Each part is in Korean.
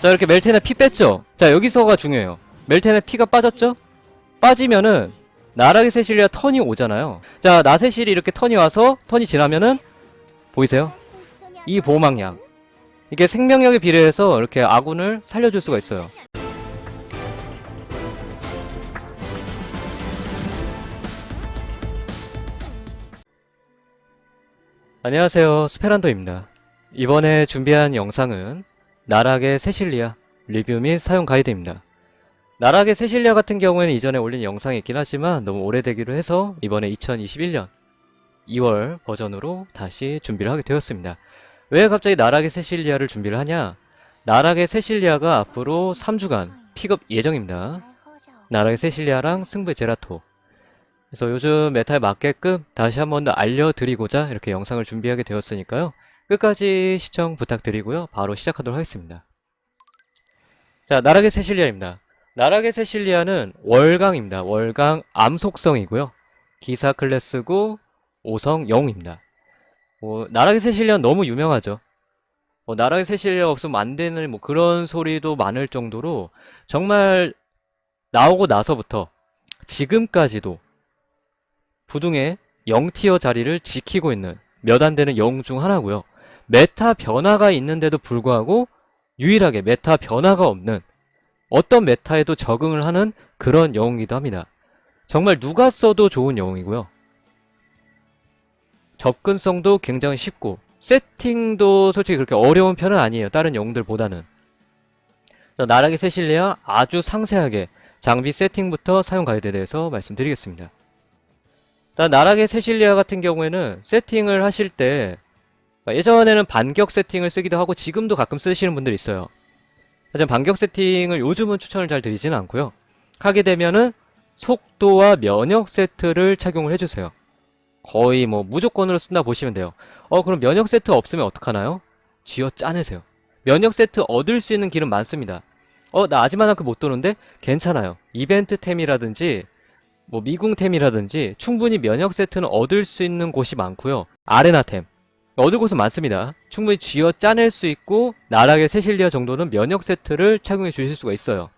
자 이렇게 멜텐의 피 뺐죠? 자 여기서가 중요해요. 멜텐의 피가 빠졌죠? 빠지면은 나락의 세실리아 턴이 오잖아요. 자 나세실이 이렇게 턴이 와서 턴이 지나면은 보이세요? 이 보호막량. 이게 생명력에 비례해서 이렇게 아군을 살려줄 수가 있어요. 안녕하세요. 스페란도입니다. 이번에 준비한 영상은 나락의 세실리아 리뷰 및 사용 가이드입니다. 나락의 세실리아 같은 경우에는 이전에 올린 영상이 있긴 하지만 너무 오래되기로 해서 이번에 2021년 2월 버전으로 다시 준비를 하게 되었습니다. 왜 갑자기 나락의 세실리아를 준비를 하냐? 나락의 세실리아가 앞으로 3주간 픽업 예정입니다. 나락의 세실리아랑 승부의 제라토. 그래서 요즘 메타에 맞게끔 다시 한 번 더 알려드리고자 이렇게 영상을 준비하게 되었으니까요. 끝까지 시청 부탁드리고요. 바로 시작하도록 하겠습니다. 자, 나락의 세실리아입니다. 나락의 세실리아는 월강입니다. 월강 암속성이고요. 기사 클래스고 5성 영웅입니다. 뭐, 나락의 세실리아는 너무 유명하죠. 뭐, 나락의 세실리아 없으면 안 되는 뭐 그런 소리도 많을 정도로 정말 나오고 나서부터 지금까지도 부둥의 0티어 자리를 지키고 있는 몇 안 되는 영웅 중 하나고요. 메타 변화가 있는데도 불구하고 유일하게 메타 변화가 없는 어떤 메타에도 적응을 하는 그런 영웅이기도 합니다. 정말 누가 써도 좋은 영웅이고요. 접근성도 굉장히 쉽고 세팅도 솔직히 그렇게 어려운 편은 아니에요. 다른 영웅들보다는. 자, 나락의 세실리아 아주 상세하게 장비 세팅부터 사용 가이드에 대해서 말씀드리겠습니다. 나락의 세실리아 같은 경우에는 세팅을 하실 때 그러니까 예전에는 반격 세팅을 쓰기도 하고 지금도 가끔 쓰시는 분들이 있어요. 하지만 반격 세팅을 요즘은 추천을 잘 드리지는 않고요. 하게 되면은 속도와 면역 세트를 착용을 해주세요. 거의 뭐 무조건으로 쓴다 보시면 돼요. 어 그럼 면역 세트 없으면 어떡하나요? 쥐어 짜내세요. 면역 세트 얻을 수 있는 길은 많습니다. 어 나 아지만한큼 못 도는데 괜찮아요. 이벤트 템이라든지 뭐 미궁템이라든지 충분히 면역 세트는 얻을 수 있는 곳이 많고요. 아레나템 얻을 곳은 많습니다. 충분히 쥐어 짜낼 수 있고 나락의 세실리아 정도는 면역 세트를 착용해 주실 수가 있어요.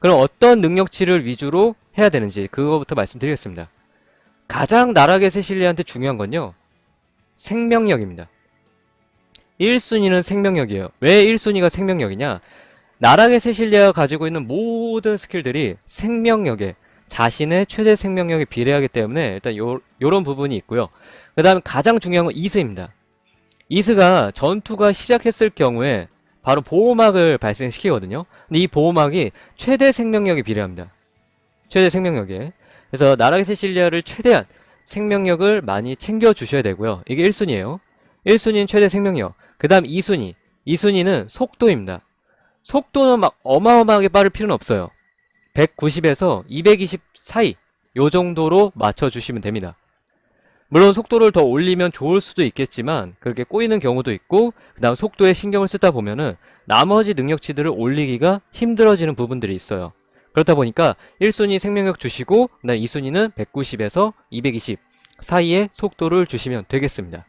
그럼 어떤 능력치를 위주로 해야 되는지 그거부터 말씀드리겠습니다. 가장 나락의 세실리아한테 중요한 건요. 생명력입니다. 1순위는 생명력이에요. 왜 1순위가 생명력이냐? 나락의 세실리아가 가지고 있는 모든 스킬들이 생명력에 자신의 최대 생명력에 비례하기 때문에 일단 요, 요런 부분이 있고요. 그 다음 가장 중요한 건 이스입니다. 이스가 전투가 시작했을 경우에 바로 보호막을 발생시키거든요. 근데 이 보호막이 최대 생명력에 비례합니다. 최대 생명력에. 그래서 나락의 세실리아를 최대한 생명력을 많이 챙겨 주셔야 되고요. 이게 1순위예요. 1순위는 최대 생명력. 그 다음 2순위. 2순위는 속도입니다. 속도는 막 어마어마하게 빠를 필요는 없어요. 190에서 220 사이 요 정도로 맞춰주시면 됩니다. 물론 속도를 더 올리면 좋을 수도 있겠지만 그렇게 꼬이는 경우도 있고 그 다음 속도에 신경을 쓰다 보면은 나머지 능력치들을 올리기가 힘들어지는 부분들이 있어요. 그렇다 보니까 1순위 생명력 주시고 그 다음 2순위는 190에서 220 사이의 속도를 주시면 되겠습니다.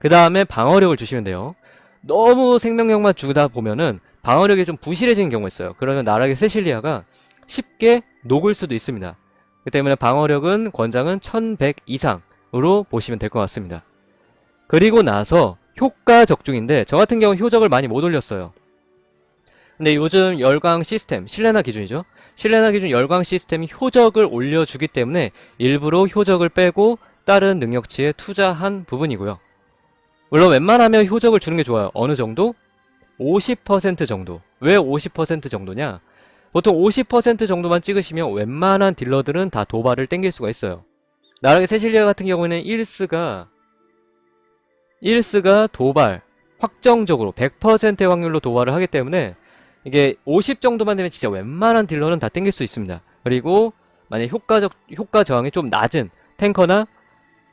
그 다음에 방어력을 주시면 돼요. 너무 생명력만 주다 보면은 방어력이 좀 부실해지는 경우가 있어요. 그러면 나락의 세실리아가 쉽게 녹을 수도 있습니다. 그 때문에 방어력은 권장은 1100 이상 으로 보시면 될 것 같습니다. 그리고 나서 효과 적중인데 저 같은 경우는 효적을 많이 못 올렸어요. 근데 요즘 열광 시스템, 실레나 기준이죠. 실레나 기준 열광 시스템이 효적을 올려주기 때문에 일부러 효적을 빼고 다른 능력치에 투자한 부분이고요. 물론 웬만하면 효적을 주는 게 좋아요. 어느 정도? 50% 정도. 왜 50% 정도냐? 보통 50% 정도만 찍으시면 웬만한 딜러들은 다 도발을 땡길 수가 있어요. 나락의 세실리아 같은 경우에는 1스가 1스가 도발 확정적으로 100%의 확률로 도발을 하기 때문에 이게 50 정도만 되면 진짜 웬만한 딜러는 다 땡길 수 있습니다. 그리고 만약 효과적 효과 저항이 좀 낮은 탱커나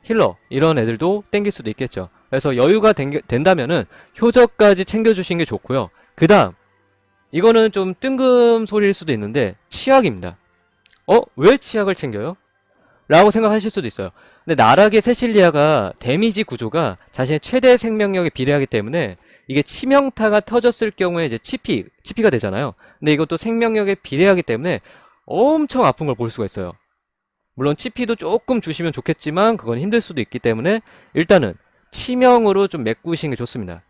힐러 이런 애들도 땡길 수도 있겠죠. 그래서 여유가 된, 된다면은 효적까지 챙겨주신 게 좋고요. 그 다음 이거는 좀 뜬금 소리일 수도 있는데 치약입니다. 어? 왜 치약을 챙겨요? 라고 생각하실 수도 있어요. 근데 나락의 세실리아가 데미지 구조가 자신의 최대 생명력에 비례하기 때문에 이게 치명타가 터졌을 경우에 이제 치피, 치피가 되잖아요. 근데 이것도 생명력에 비례하기 때문에 엄청 아픈 걸 볼 수가 있어요. 물론 치피도 조금 주시면 좋겠지만 그건 힘들 수도 있기 때문에 일단은 치명으로 좀 메꾸시는 게 좋습니다.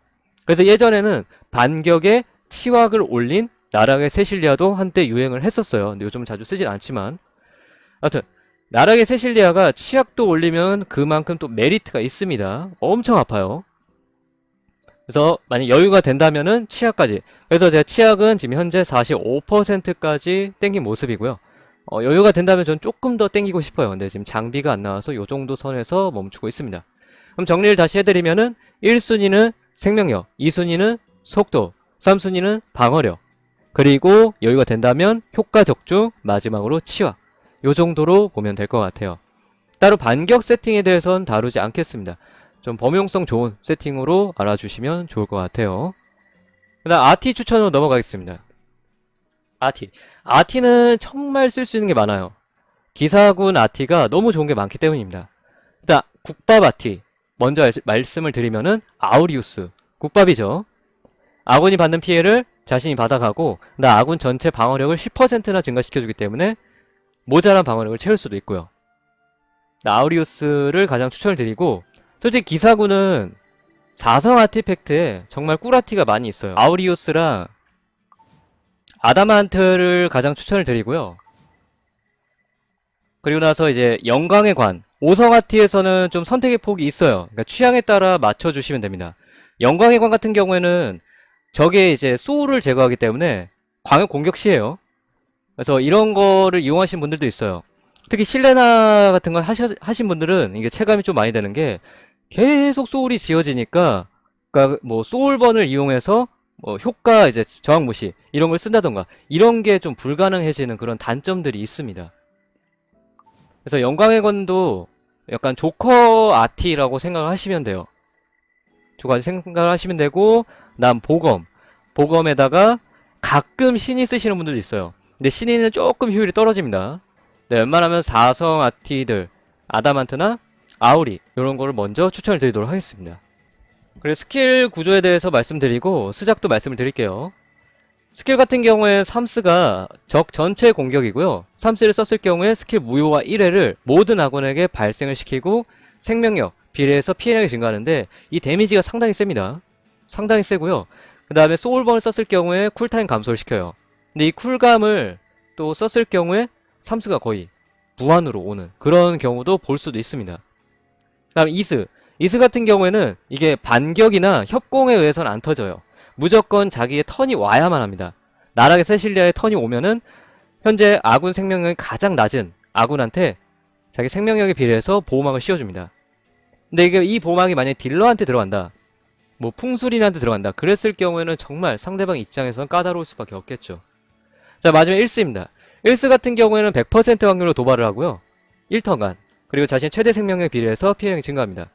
그래서 예전에는 반격에 치확을 올린 나락의 세실리아도 한때 유행을 했었어요. 근데 요즘은 자주 쓰진 않지만 아무튼 나락의 세실리아가 치약도 올리면 그만큼 또 메리트가 있습니다. 엄청 아파요. 그래서 만약 여유가 된다면은 치약까지. 그래서 제가 치약은 지금 현재 45%까지 땡긴 모습이고요. 어, 여유가 된다면 전 조금 더 땡기고 싶어요. 근데 지금 장비가 안 나와서 요 정도 선에서 멈추고 있습니다. 그럼 정리를 다시 해드리면은 1순위는 생명력, 2순위는 속도, 3순위는 방어력, 그리고 여유가 된다면 효과 적중, 마지막으로 치화. 요 정도로 보면 될 것 같아요. 따로 반격 세팅에 대해서는 다루지 않겠습니다. 좀 범용성 좋은 세팅으로 알아주시면 좋을 것 같아요. 그 다음 RT 추천으로 넘어가겠습니다. RT. RT는 정말 쓸 수 있는 게 많아요. 기사군 RT가 너무 좋은 게 많기 때문입니다. 일단 국밥 RT. 먼저 알- 말씀을 드리면은 아우리우스. 국밥이죠. 아군이 받는 피해를 자신이 받아가고 나 아군 전체 방어력을 10%나 증가시켜주기 때문에 모자란 방어력을 채울 수도 있고요. 아우리우스를 가장 추천을 드리고 솔직히 기사군은 4성 아티팩트에 정말 꿀아티가 많이 있어요. 아우리우스랑 아다만트를 가장 추천을 드리고요. 그리고 나서 이제 영광의 관 5성 아티에서는 좀 선택의 폭이 있어요. 그러니까 취향에 따라 맞춰주시면 됩니다. 영광의 관 같은 경우에는 적의 이제 소울을 제거하기 때문에 광역 공격 시에요. 그래서 이런 거를 이용하신 분들도 있어요. 특히 실레나 같은 걸 하셔, 하신 분들은 이게 체감이 좀 많이 되는 게 계속 소울이 지어지니까 그러니까 뭐 소울번을 이용해서 뭐 효과 이제 저항 무시 이런 걸 쓴다던가 이런 게 좀 불가능해지는 그런 단점들이 있습니다. 그래서 영광의 건도 약간 조커 아티라고 생각을 하시면 돼요. 조커 생각을 하시면 되고 난 보검 보검에다가 가끔 신이 쓰시는 분들도 있어요. 근데 신이는 조금 효율이 떨어집니다. 네, 웬만하면 4성 아티들, 아다만트나 아우리 이런 거를 먼저 추천을 드리도록 하겠습니다. 그리고 스킬 구조에 대해서 말씀드리고 스작도 말씀을 드릴게요. 스킬 같은 경우에 삼스가 적 전체 공격이고요. 삼스를 썼을 경우에 스킬 무효와 1회를 모든 아군에게 발생을 시키고 생명력, 비례해서 피해량이 증가하는데 이 데미지가 상당히 셉니다. 상당히 세고요. 그 다음에 소울번을 썼을 경우에 쿨타임 감소를 시켜요. 근데 이 쿨감을 또 썼을 경우에 삼스가 거의 무한으로 오는 그런 경우도 볼 수도 있습니다. 다음 이스. 이스 같은 경우에는 이게 반격이나 협공에 의해서는 안 터져요. 무조건 자기의 턴이 와야만 합니다. 나락의 세실리아의 턴이 오면은 현재 아군 생명력이 가장 낮은 아군한테 자기 생명력에 비례해서 보호막을 씌워줍니다. 근데 이게 이 보호막이 만약에 딜러한테 들어간다. 뭐 풍수린한테 들어간다. 그랬을 경우에는 정말 상대방 입장에서는 까다로울 수밖에 없겠죠. 자 마지막 1스입니다. 1스 같은 경우에는 100% 확률로 도발을 하고요. 1턴간 그리고 자신의 최대 생명에 비례해서 피해량이 증가합니다.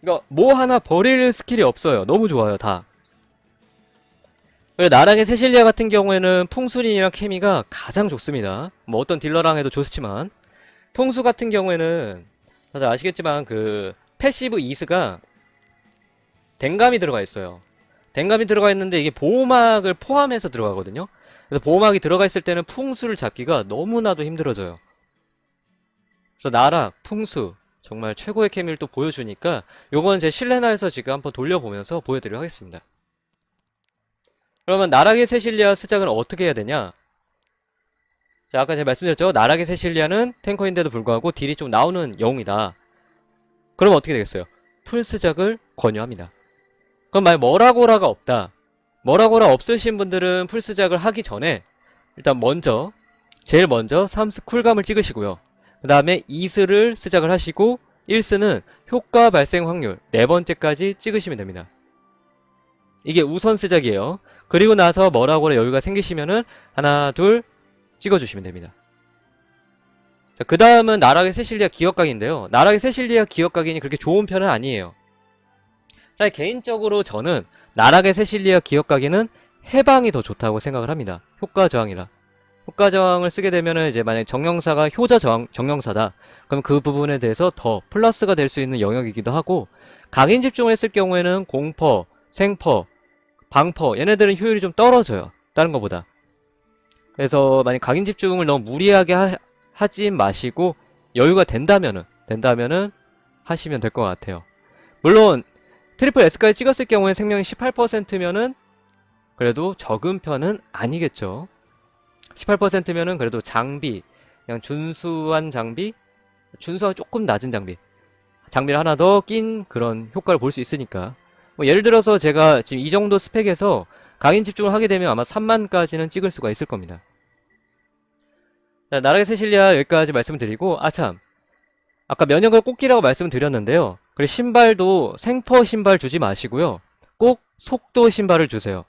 그러니까 뭐 하나 버릴 스킬이 없어요. 너무 좋아요 다. 그리고 나락의 세실리아 같은 경우에는 풍수린이랑 케미가 가장 좋습니다. 뭐 어떤 딜러랑 해도 좋지만 풍수 같은 경우에는 다들 아시겠지만 그 패시브 이스가 댕감이 들어가 있어요. 댕감이 들어가 있는데 이게 보호막을 포함해서 들어가거든요. 그래서 보호막이 들어가 있을 때는 풍수를 잡기가 너무나도 힘들어져요. 그래서 나락, 풍수 정말 최고의 케미를 또 보여주니까 요건 제 실내나에서 지금 한번 돌려보면서 보여드리도록 하겠습니다. 그러면 나락의 세실리아 스작은 어떻게 해야 되냐? 자, 아까 제가 말씀드렸죠? 나락의 세실리아는 탱커인데도 불구하고 딜이 좀 나오는 영웅이다. 그럼 어떻게 되겠어요? 풀스작을 권유합니다. 그럼 만약 뭐라고라가 없다. 뭐라고라 없으신 분들은 풀스작을 하기 전에 일단 먼저 제일 먼저 3스 쿨감을 찍으시고요. 그 다음에 2스를 스작을 하시고 1스는 효과 발생 확률 네 번째까지 찍으시면 됩니다. 이게 우선 스작이에요. 그리고 나서 뭐라고라 여유가 생기시면은 하나 둘 찍어주시면 됩니다. 자, 그 다음은 나락의 세실리아 기억각인데요. 나락의 세실리아 기억각인이 그렇게 좋은 편은 아니에요. 자, 개인적으로 저는 나락의 세실리아 기억각인은 해방이 더 좋다고 생각을 합니다. 효과 저항이라. 효과 저항을 쓰게 되면은 이제 만약 정령사가 효자 저항, 정령사다. 그럼 그 부분에 대해서 더 플러스가 될 수 있는 영역이기도 하고, 각인 집중을 했을 경우에는 공퍼, 생퍼, 방퍼 얘네들은 효율이 좀 떨어져요. 다른 것보다. 그래서 만약 각인 집중을 너무 무리하게 하, 하지 마시고 여유가 된다면은 된다면은 하시면 될 것 같아요. 물론 트리플 S까지 찍었을 경우에 생명이 18%면은 그래도 적은 편은 아니겠죠. 18%면은 그래도 장비 그냥 준수한 장비 준수한 조금 낮은 장비 장비를 하나 더 낀 그런 효과를 볼 수 있으니까 뭐 예를 들어서 제가 지금 이 정도 스펙에서 각인 집중을 하게 되면 아마 3만까지는 찍을 수가 있을 겁니다. 자, 나락의 세실리아 여기까지 말씀을 드리고 아참 아까 면역을 꼭 끼라고 말씀을 드렸는데요. 그리고 신발도 생퍼 신발 주지 마시고요. 꼭 속도 신발을 주세요.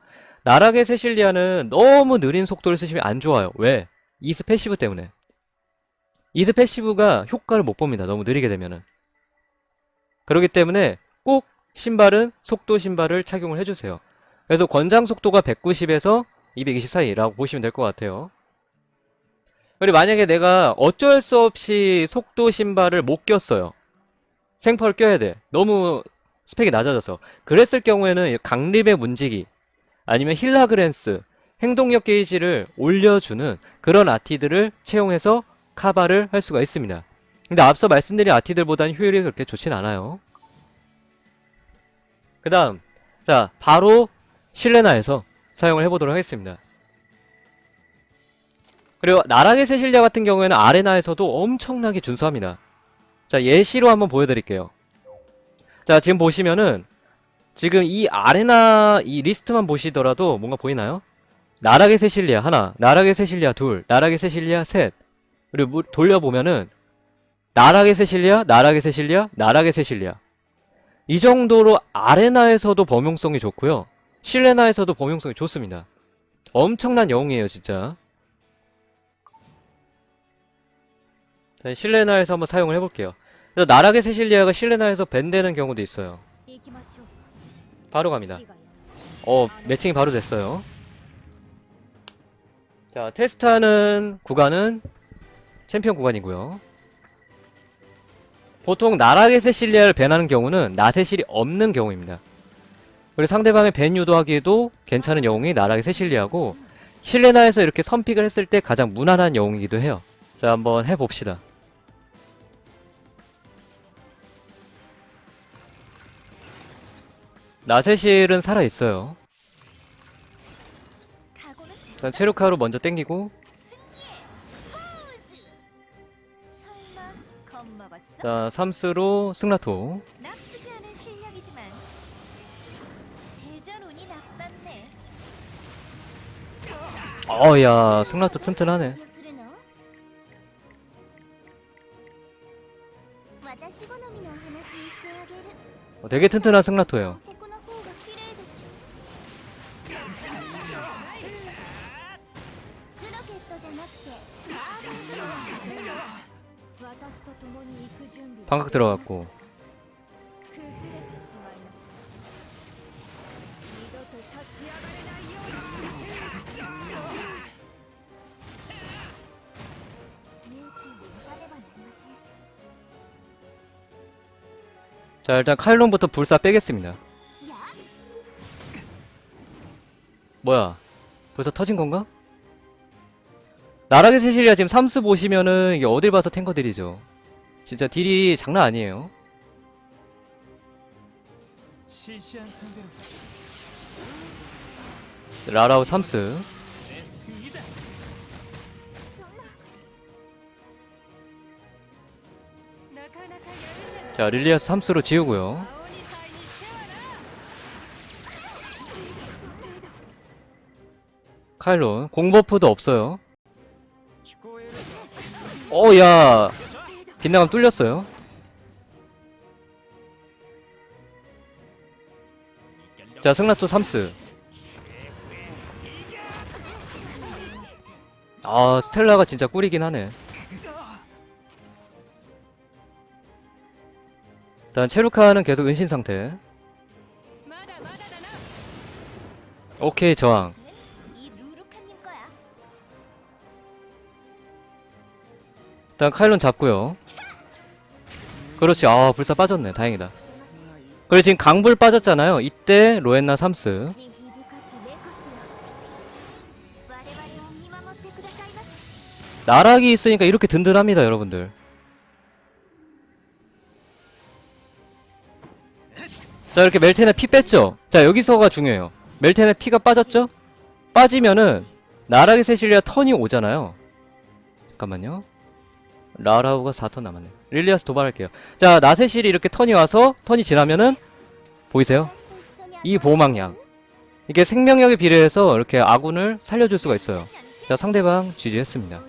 나락의 세실리아는 너무 느린 속도를 쓰시면 안 좋아요. 왜? 이스 패시브 때문에. 이스 패시브가 효과를 못 봅니다. 너무 느리게 되면은. 그렇기 때문에 꼭 신발은 속도 신발을 착용을 해주세요. 그래서 권장 속도가 190에서 220 사이라고 보시면 될 것 같아요. 그리고 만약에 내가 어쩔 수 없이 속도 신발을 못 꼈어요. 생펄 껴야 돼. 너무 스펙이 낮아져서. 그랬을 경우에는 강립의 문지기, 아니면 힐라그랜스, 행동력 게이지를 올려주는 그런 아티들을 채용해서 카바를 할 수가 있습니다. 근데 앞서 말씀드린 아티들보다는 효율이 그렇게 좋진 않아요. 그 다음, 자, 바로 실레나에서 사용을 해보도록 하겠습니다. 그리고 나락의 세실리아 같은 경우에는 아레나에서도 엄청나게 준수합니다. 자, 예시로 한번 보여드릴게요. 자, 지금 보시면은 지금 이 아레나 이 리스트만 보시더라도 뭔가 보이나요? 나락의 세실리아 하나, 나락의 세실리아 둘, 나락의 세실리아 셋. 그리고 무- 돌려보면은 나락의 세실리아, 나락의 세실리아, 나락의 세실리아. 이 정도로 아레나에서도 범용성이 좋고요. 실레나에서도 범용성이 좋습니다. 엄청난 영웅이에요, 진짜. 자, 실레나에서 한번 사용을 해볼게요. 그래서 나락의 세실리아가 실레나에서 밴되는 경우도 있어요. 바로 갑니다. 어, 매칭이 바로 됐어요. 자, 테스트하는 구간은 챔피언 구간이고요. 보통 나락의 세실리아를 밴하는 경우는 나세실이 없는 경우입니다. 그리고 상대방의 밴 유도하기에도 괜찮은 영웅이 나락의 세실리아고 실레나에서 이렇게 선픽을 했을 때 가장 무난한 영웅이기도 해요. 자, 한번 해봅시다. 나세실은 살아있어요. 일단 체력카로 먼저 땡기고. 자 삼스로 승라토. 어야 승라토 튼튼하네. 어, 되게 튼튼한 승라토예요. 감각 들어갔고. 자 일단 칼론부터 불사 빼겠습니다. 뭐야? 벌써 터진건가? 나락의 세실이야. 지금 3스 보시면은 이게 어딜 봐서 탱커들이죠. 진짜 딜이 장난 아니에요. 라라우 3스. 자 릴리아스 3스로 지우고요. 카일론 공버프도 없어요. 오야. 빗나감 뚫렸어요. 자 승라토 삼스. 아 스텔라가 진짜 꿀이긴 하네. 일단 체루카는 계속 은신 상태. 오케이 저항 일단 칼론 잡고요. 그렇지. 아 불사 빠졌네. 다행이다. 그리고 지금 강불 빠졌잖아요. 이때 로엔나 3스. 나락이 있으니까 이렇게 든든합니다 여러분들. 자 이렇게 멜테나 피 뺐죠? 자 여기서가 중요해요. 멜테나 피가 빠졌죠? 빠지면은 나락의 세실리아 턴이 오잖아요. 잠깐만요. 라라우가 4턴 남았네. 릴리아스 도발할게요. 자 나세실이 이렇게 턴이 와서 턴이 지나면은 보이세요? 이 보호막약 이게 생명력에 비례해서 이렇게 아군을 살려줄 수가 있어요. 자 상대방 지지했습니다.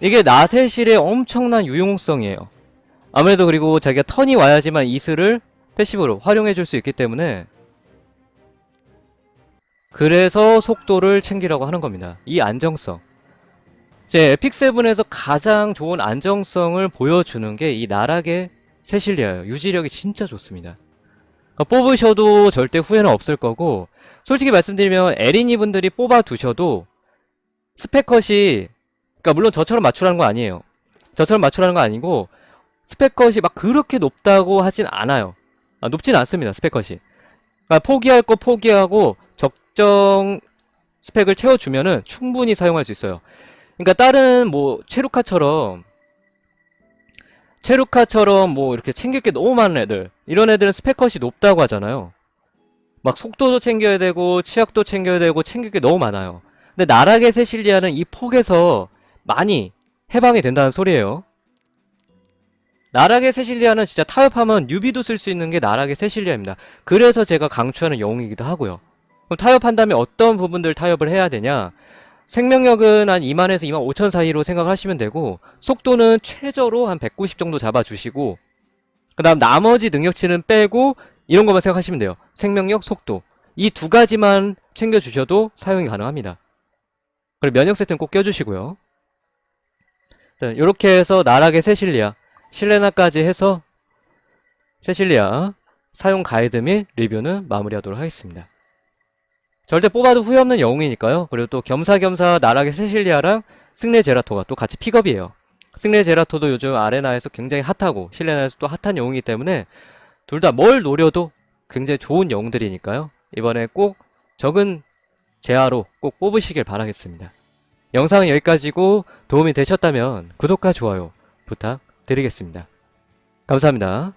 이게 나세실의 엄청난 유용성이에요. 아무래도 그리고 자기가 턴이 와야지만 이슬을 패시브로 활용해줄 수 있기 때문에 그래서 속도를 챙기라고 하는 겁니다. 이 안정성. 이제 에픽7에서 가장 좋은 안정성을 보여주는 게 이 나락의 세실리아예요. 유지력이 진짜 좋습니다. 그러니까 뽑으셔도 절대 후회는 없을 거고 솔직히 말씀드리면 에리니 분들이 뽑아 두셔도 스펙컷이 그러니까 물론 저처럼 맞추라는 거 아니에요. 저처럼 맞추라는 거 아니고 스펙컷이 막 그렇게 높다고 하진 않아요. 아, 높진 않습니다. 스펙컷이. 그러니까 포기할 거 포기하고 적정 스펙을 채워주면은 충분히 사용할 수 있어요. 그러니까 다른 뭐 체루카처럼 체루카처럼 뭐 이렇게 챙길 게 너무 많은 애들 이런 애들은 스펙컷이 높다고 하잖아요. 막 속도도 챙겨야 되고 치약도 챙겨야 되고 챙길 게 너무 많아요. 근데 나락의 세실리아는 이 폭에서 많이 해방이 된다는 소리예요. 나락의 세실리아는 진짜 타협하면 뉴비도 쓸 수 있는 게 나락의 세실리아입니다. 그래서 제가 강추하는 영웅이기도 하고요. 그럼 타협한다면 어떤 부분들 타협을 해야 되냐? 생명력은 한 2만에서 2만 5천 사이로 생각하시면 되고 속도는 최저로 한 190 정도 잡아주시고 그 다음 나머지 능력치는 빼고 이런 것만 생각하시면 돼요. 생명력, 속도 이 두 가지만 챙겨주셔도 사용이 가능합니다. 그리고 면역 세트는 꼭 껴주시고요. 이렇게 해서 나락의 세실리아, 실레나까지 해서 세실리아 사용 가이드 및 리뷰는 마무리하도록 하겠습니다. 절대 뽑아도 후회 없는 영웅이니까요. 그리고 또 겸사겸사 나락의 세실리아랑 승레 제라토가 또 같이 픽업이에요. 승레 제라토도 요즘 아레나에서 굉장히 핫하고 실레나에서 또 핫한 영웅이기 때문에 둘 다 뭘 노려도 굉장히 좋은 영웅들이니까요. 이번에 꼭 적은 제아로 꼭 뽑으시길 바라겠습니다. 영상은 여기까지고 도움이 되셨다면 구독과 좋아요 부탁드리겠습니다. 감사합니다.